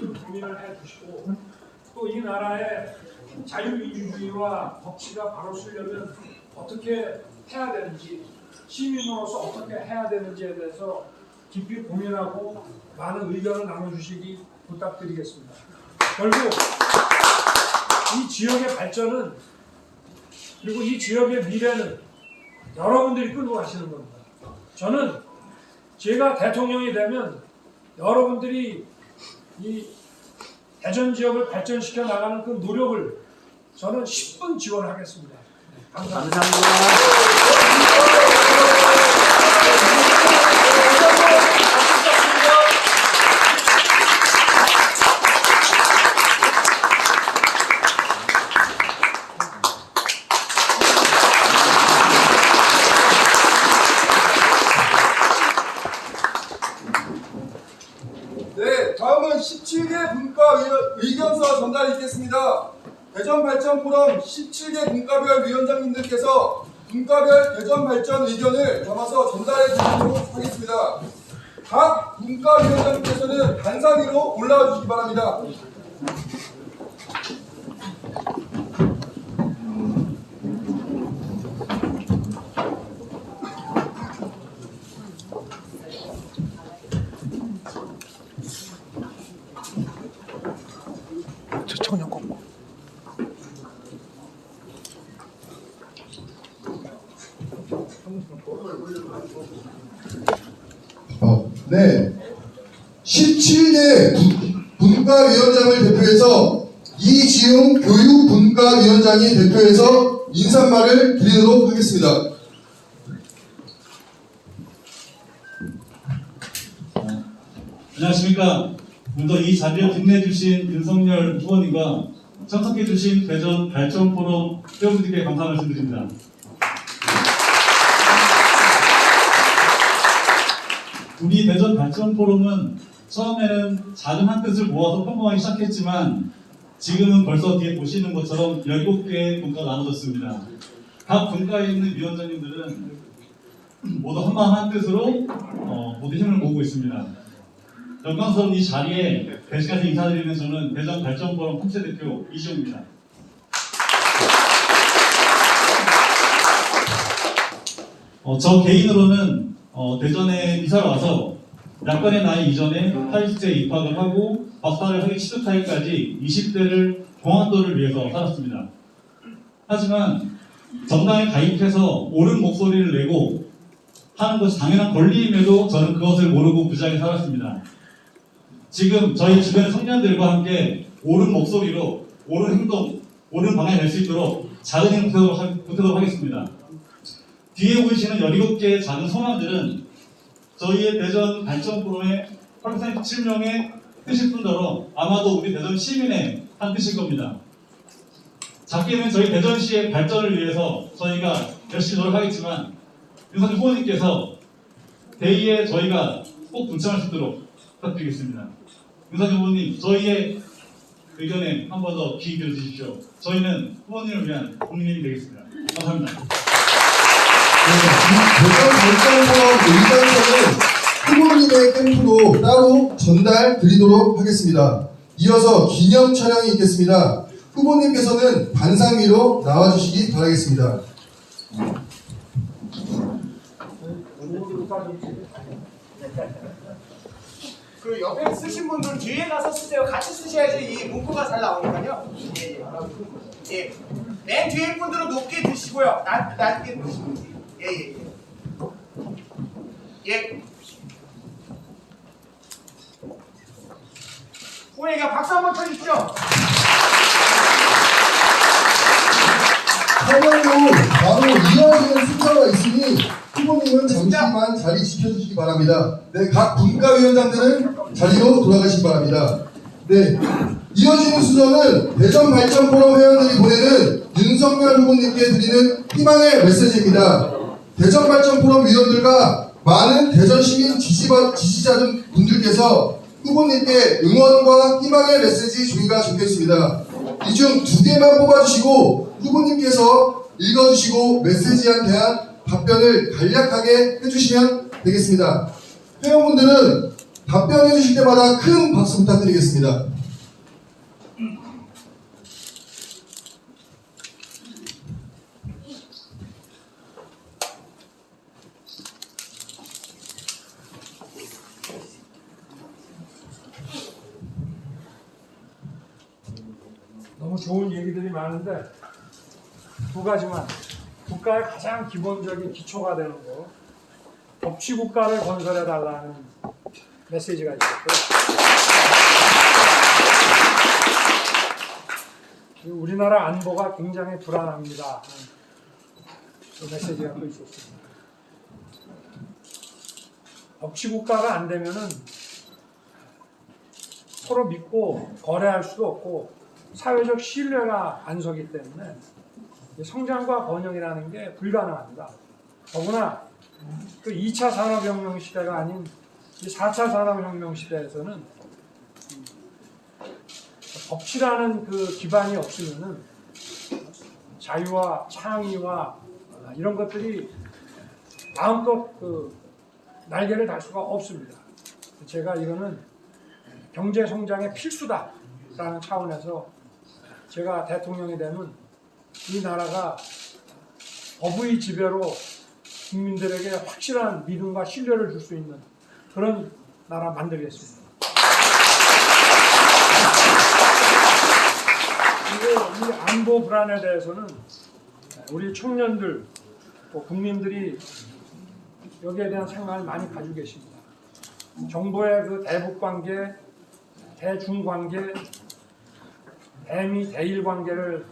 그 고민을 해주시고 또 이 나라의 자유민주주의와 법치가 바로 쓰려면 어떻게 해야 되는지 시민으로서 어떻게 해야 되는지에 대해서 깊이 고민하고 많은 의견을 나눠주시기 부탁드리겠습니다. 결국 이 지역의 발전은 그리고 이 지역의 미래는 여러분들이 끌고 가시는 겁니다. 저는 제가 대통령이 되면 여러분들이 이 대전 지역을 발전시켜 나가는 그 노력을 저는 10분 지원하겠습니다. 네, 감사합니다. 감사합니다. 네, 다음은 17개 분과 의견- 의견서 전달이 있겠습니다. 대전 발전 포럼 17개 분과별 위원장님들께서 분과별 대전 발전 의견을 담아서 전달해 주시도록 하겠습니다. 각 분과 위원장님께서는 단상 위로 올라와 주시기 바랍니다. 어, 네. 17개 분과위원장을 대표해서 이지웅 교육분과위원장이 대표해서 인사말을 드리도록 하겠습니다. 안녕하십니까. 먼저 이 자리를 빛내주신 윤석열 후보님과 참석해주신 대전 발전 포럼 회원분들께 감사 말씀드립니다. 우리 대전 발전 포럼은 처음에는 작은 한 뜻을 모아서 평범하게 시작했지만 지금은 벌써 뒤에 보시는 것처럼 17개의 분과가 나눠졌습니다. 각 분과에 있는 위원장님들은 모두 한마음 한 뜻으로 어, 모두 힘을 모으고 있습니다. 영광스러운 이 자리에 대식까지 인사드리는 저는 대전 발전포럼 통째대표 이시호입니다. 어, 저 개인으로는 어, 대전에 이사를 와서 약간의 나이 이전에 80세 입학을 하고 박사를 하기 취득하기까지 20대를 공학도를 위해서 살았습니다. 하지만 정당에 가입해서 옳은 목소리를 내고 하는 것이 당연한 권리임에도 저는 그것을 모르고 무지하게 살았습니다. 지금 저희 주변의 청년들과 함께 옳은 목소리로 옳은 행동, 옳은 방향이 될 수 있도록 작은 힘 보태도록, 하, 보태도록 하겠습니다. 뒤에 보이시는 17개의 작은 성함들은 저희의 대전 발전 포럼의 837명의 뜻일 뿐더러 아마도 우리 대전 시민의 한 뜻일 겁니다. 작게는 저희 대전시의 발전을 위해서 저희가 열심히 노력하겠지만 윤석열 후보님께서 대의에 저희가 꼭 동참할 수 있도록 부탁드리겠습니다. 윤석열 후보님, 저희의 의견에 한 번 더 귀 기울여 주십시오. 저희는 후보님을 위한 국민이 되겠습니다. 감사합니다. 대전 발전포럼 의견서는 후보님의 캠프로 따로 전달 드리도록 하겠습니다. 이어서 기념 촬영이 있겠습니다. 후보님께서는 반상 위로 나와주시기 바라겠습니다. 그 옆에 쓰신 분들 뒤에 가서 쓰세요. 같이 쓰셔야지 이 문구가 잘 나오니까요. 예, 예. 예. 맨 뒤에 분들은 높게 드시고요. 낮, 낮게 드시고. 예, 예, 예. 예. 후회가 박수 한번 쳐주십시오. 촬영으로 바로 이어지는 순서가 있으니 후보님은 잠시만 자리 지켜주시기 바랍니다. 네, 각 분과위원장들은 자리로 돌아가시기 바랍니다. 네, 이어지는 순서는 대전 발전 포럼 회원들이 보내는 윤석열 후보님께 드리는 희망의 메시지입니다. 대전 발전 포럼 위원들과 많은 대전 시민 지지자, 분들께서 후보님께 응원과 희망의 메시지 주기가 좋겠습니다. 이 중 두 개만 뽑아주시고 후보님께서 읽어주시고 메시지에 대한 답변을 간략하게 해주시면 되겠습니다. 회원분들은 답변해 주실 때마다 큰 박수 부탁드리겠습니다. 너무 좋은 얘기들이 많은데 두 가지만 국가의 가장 기본적인 기초가 되는 거 법치 국가를 건설해 달라는 메시지가. 그리고 우리나라 안보가 굉장히 불안합니다. 그 메시지가 또 있었습니다. 법치 국가가 안 되면은 서로 믿고 거래할 수도 없고 사회적 신뢰가 안 서기 때문에 이 성장과 번영이라는 게 불가능합니다. 더구나 그 2차 산업혁명 시대가 아닌 이 4차 산업혁명 시대에서는 음, 법치라는 그 기반이 없으면은 자유와 창의와 이런 것들이 마음껏 그 날개를 달 수가 없습니다. 제가 이거는 경제 성장의 필수다라는 차원에서 제가 대통령이 되면 이 나라가 법의 지배로 국민들에게 확실한 믿음과 신뢰를 줄 수 있는 그런 나라 만들겠습니다. 그리고 이 안보 불안에 대해서는 우리 청년들 또 국민들이 여기에 대한 생각을 많이 가지고 계십니다. 정부의 그 대북 관계, 대중 관계, 대미 대일 관계를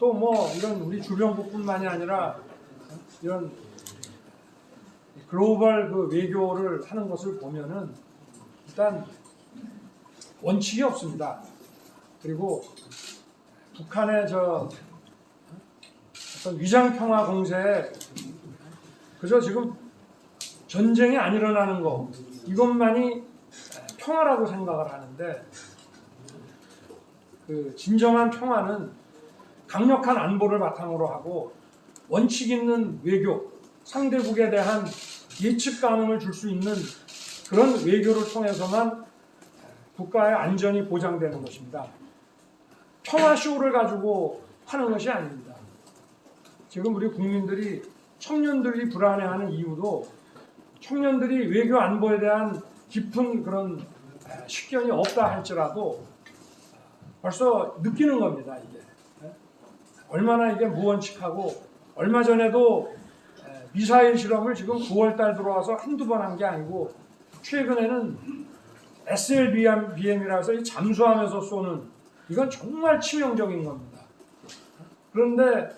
또 뭐 이런 우리 주변국뿐만이 아니라 이런 글로벌 그 외교를 하는 것을 보면은 일단 원칙이 없습니다. 그리고 북한의 저 어떤 위장 평화 공세에 그저 지금 전쟁이 안 일어나는 거 이것만이 평화라고 생각을 하는데 그 진정한 평화는 강력한 안보를 바탕으로 하고 원칙 있는 외교, 상대국에 대한 예측 가능을 줄 수 있는 그런 외교를 통해서만 국가의 안전이 보장되는 것입니다. 평화 쇼를 가지고 하는 것이 아닙니다. 지금 우리 국민들이 청년들이 불안해하는 이유도 청년들이 외교 안보에 대한 깊은 그런 식견이 없다 할지라도 벌써 느끼는 겁니다 이게 얼마나 이게 무원칙하고 얼마 전에도 미사일 실험을 지금 9월달 들어와서 한두 번 한 게 아니고 최근에는 SLBM이라서 이 잠수하면서 쏘는 이건 정말 치명적인 겁니다. 그런데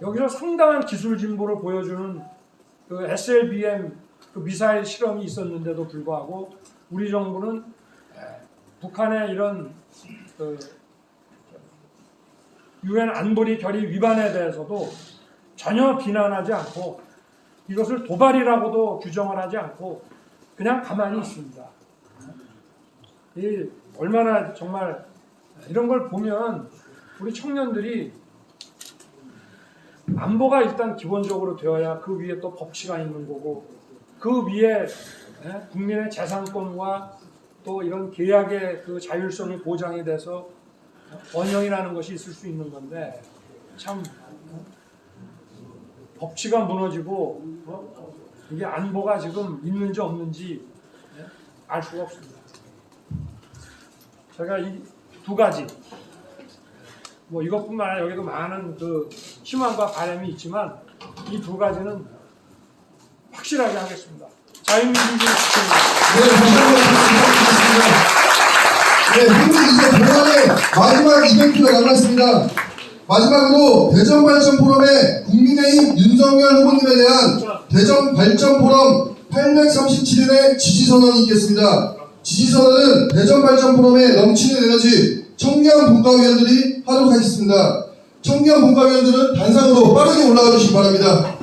여기서 상당한 기술 진보를 보여주는 그 SLBM 그 미사일 실험이 있었는데도 불구하고 우리 정부는 북한의 이런 그 유엔 안보리 결의 위반에 대해서도 전혀 비난하지 않고 이것을 도발이라고도 규정을 하지 않고 그냥 가만히 있습니다. 이 얼마나 정말 이런 걸 보면 우리 청년들이 안보가 일단 기본적으로 되어야 그 위에 또 법치가 있는 거고 그 위에 예, 국민의 재산권과 또 이런 계약의 그 자율성이 보장이 돼서 번영이라는 것이 있을 수 있는 건데 참 법치가 무너지고 어? 이게 안보가 지금 있는지 없는지 예? 알 수가 없습니다. 제가 이 두 가지 뭐 이것뿐만 아니라 여기도 많은 그 희망과 바람이 있지만 이 두 가지는 확실하게 하겠습니다. 네, 감사합니다. 네, 남았습니다. 마지막으로 대전 발전 포럼의 국민의힘 윤석열 후보님에 대한 대전 발전 포럼 837일의 지지 선언이 있겠습니다. 지지 선언은 대전 발전 포럼의 넘치는 에너지 청년 분과위원들이 하도록 하겠습니다. 청년 분과위원들은 단상으로 빠르게 올라가 주시기 바랍니다.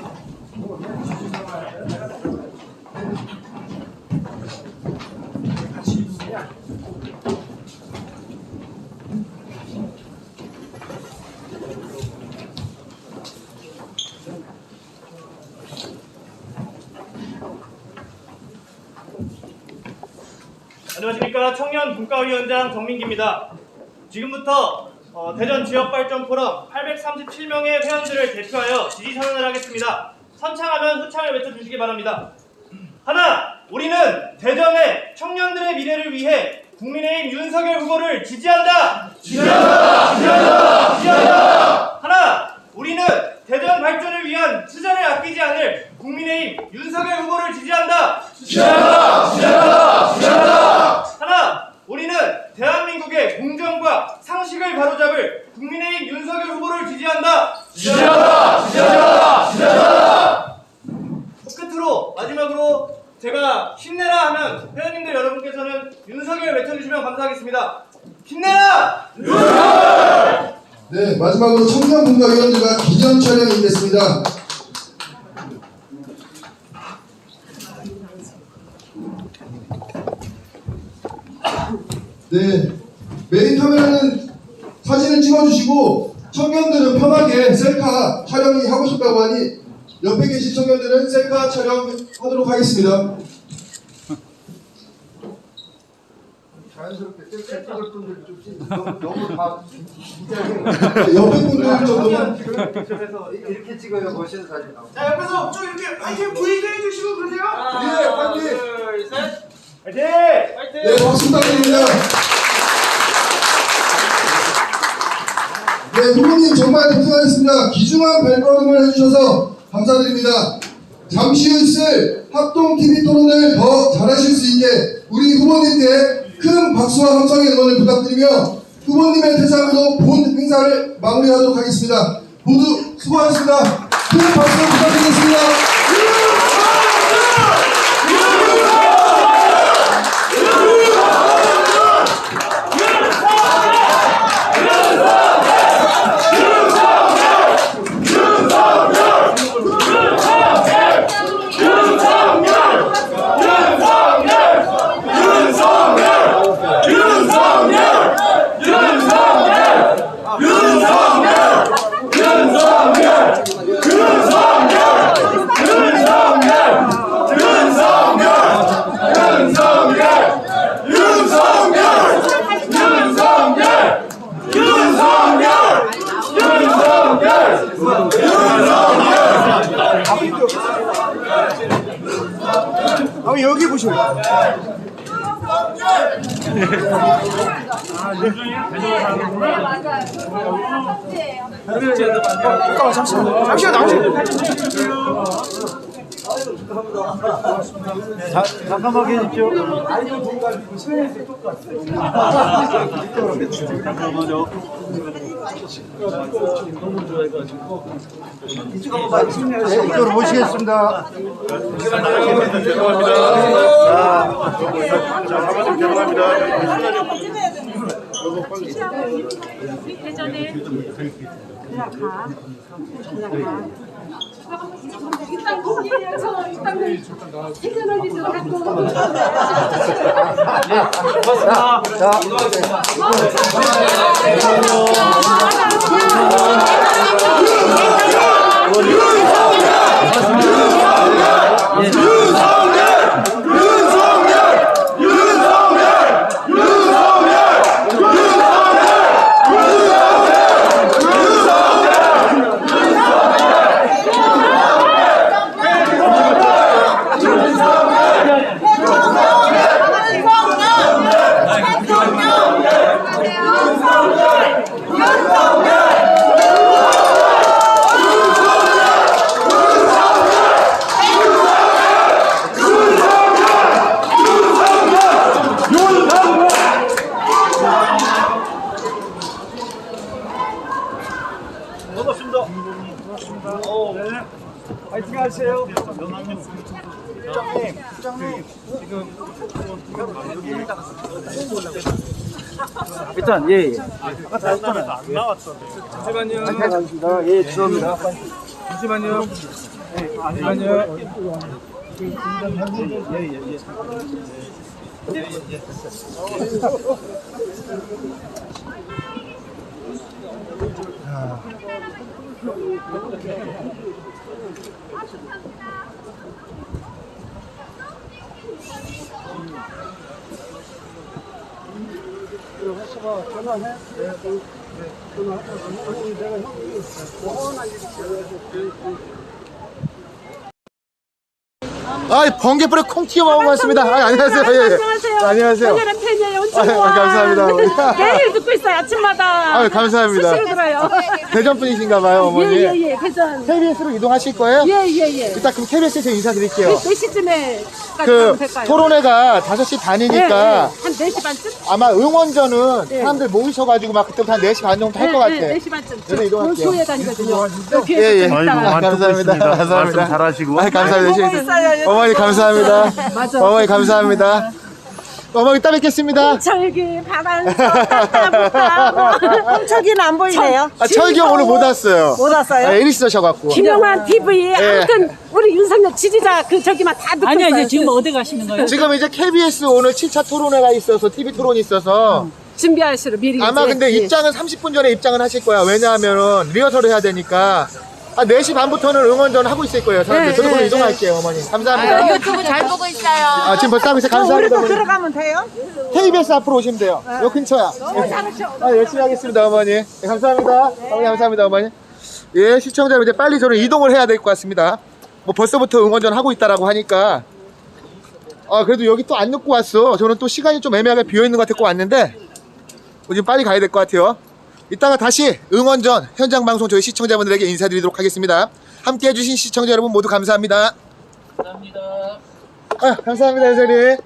같이 있는 게 아니에요. 안녕하십니까 청년 분과위원장 정민기입니다. 지금부터 어, 대전 지역 발전 포럼 837명의 회원들을 대표하여 지지 선언을 하겠습니다. 선창하면 후창을 외쳐주시기 바랍니다. 하나, 우리는 대전의 청년들의 미래를 위해 국민의힘 윤석열 후보를 지지한다. 지지한다. 지지한다. 지지한다. 하나, 우리는 대전 발전을 위한 투자를 아끼지 않을 국민의힘 윤석열 후보를 지지한다. 하나, 우리는 대한민국의 공정과 상식을 바로잡을 국민의힘 윤석열 후보를 지지한다. 지지한다. 지지한다. 지지한다. 끝으로 마지막으로 제가 힘내라 하면 회원님들 여러분께서는 윤석열 외쳐주시면 감사하겠습니다. 힘내라! 네, 마지막으로 청년분과위원들과 기념 촬영이 있겠습니다. 네, 메인 카메라는 사진을 찍어주시고 청년들은 편하게 셀카 촬영이 하고 싶다고 하니 옆에 계신 청년들은 셀카 촬영하도록 하겠습니다. 자연스럽게 셀카 찍을 분들 좀 찍- 너무, 너무 다 긴장해. 네, 옆에 분들 좀 그래서 이렇게 찍어야 멋있는 사진 나오고. 자 옆에서 좀 이렇게 화이팅 브이게 해주시고 그러세요. 예, 파이팅! 둘, 셋! 화이팅! 네, 박수 부탁드립니다. 네, 후보님 정말 고생하셨습니다. 귀중한 발걸음을 해주셔서 감사드립니다. 잠시 후 있을 합동 TV 토론을 더 잘하실 수 있게 우리 후보님께 큰 박수와 함성의 응원을 부탁드리며 후보님의 대상으로 본 행사를 마무리하도록 하겠습니다. 모두 수고하셨습니다. 큰 박수 부탁드리겠습니다. 한번 여기 보시면. 잠깐만 잠시만. 잠시만 잠시만. 이쪽으로 모시겠습니다. 대전에 그냥 가. 그냥 가. 일단 거기에서 일단 대전을 위주로 갖고 일단 예, 예. 아까 다 했잖아요. 안 나왔어. 잠시만요. 잠시만요. 예, 죄송합니다. 잠시만요. 네, 잠시만요. 예, 예, 예. 아, 번개불에 콩 튀어나온 것 같습니다. 아, 안녕하세요. 예, 예. 안녕하세요. 안녕하세요. 팬이에요. 아, 좋아. 감사합니다. 매일 듣고 있어요. 아침마다. 아유, 감사합니다. 수시로 들어요. 대전 분이신가 봐요, 어머니. 예예예. 대전. KBS로 이동하실 거예요? 예예예. 일단 그럼 KBS에서 인사드릴게요. 몇 시쯤에 그? 토론회가 5시 예, 반이니까 예. 한 4시 반쯤? 아마 응원전은 예. 사람들 모이셔가지고 막 그때부터 한 4시 반 정도 할 것 같아. 네, 4시 반쯤. 저는 이동할게요. 교회 다니거든요. 그 예, 예. 좀 아, 있다가. 감사합니다. 감사합니다. 말씀 잘하시고. 아, 감사합니다. 어머니 감사합니다. 맞아. 어머니 감사합니다. 어머니 이따 뵙겠습니다. 철기 따뜻하고 저기는 안 보이네요. 아, 철기 형 오늘 못 왔어요. 못 왔어요? 아, 에리스 셔갖고. 김영환 TV 아무튼 우리 윤석열 지지자 그 저기만 다 듣고 아니요, 있어요. 이제 지금 어디 가시는 거예요? 지금 이제 KBS 오늘 7차 토론회가 있어서 TV 토론이 있어서 준비하시러 미리 아마 이제. 근데 예. 입장은 30분 전에 입장은 하실 거야. 왜냐하면은 리허설을 해야 되니까. 한 4시 반부터는 응원전 하고 있을 거예요. 사람들. 네, 저도 그럼 네, 이동할게요, 어머니. 감사합니다. 유튜브 잘 보고 있어요. 아, 지금 벌써 하고 있어요. 감사합니다. 우리도 어머니. 들어가면 돼요? KBS 앞으로 오시면 돼요. 요 근처야. 아, 열심히 하겠습니다, 어머니. 네, 감사합니다. 어머니, 감사합니다, 어머니. 예, 시청자 여러분, 이제 빨리 저는 이동을 해야 될 것 같습니다. 뭐 벌써부터 응원전 하고 있다라고 하니까. 아, 그래도 여기 또 안 늦고 왔어. 저는 또 시간이 좀 애매하게 비어 있는 것 같고 왔는데, 뭐 지금 빨리 가야 될 것 같아요. 이따가 다시 응원 전 현장 방송 저희 시청자분들에게 인사드리도록 하겠습니다. 함께 해주신 시청자 여러분 모두 감사합니다. 감사합니다. 아, 감사합니다, 선생님.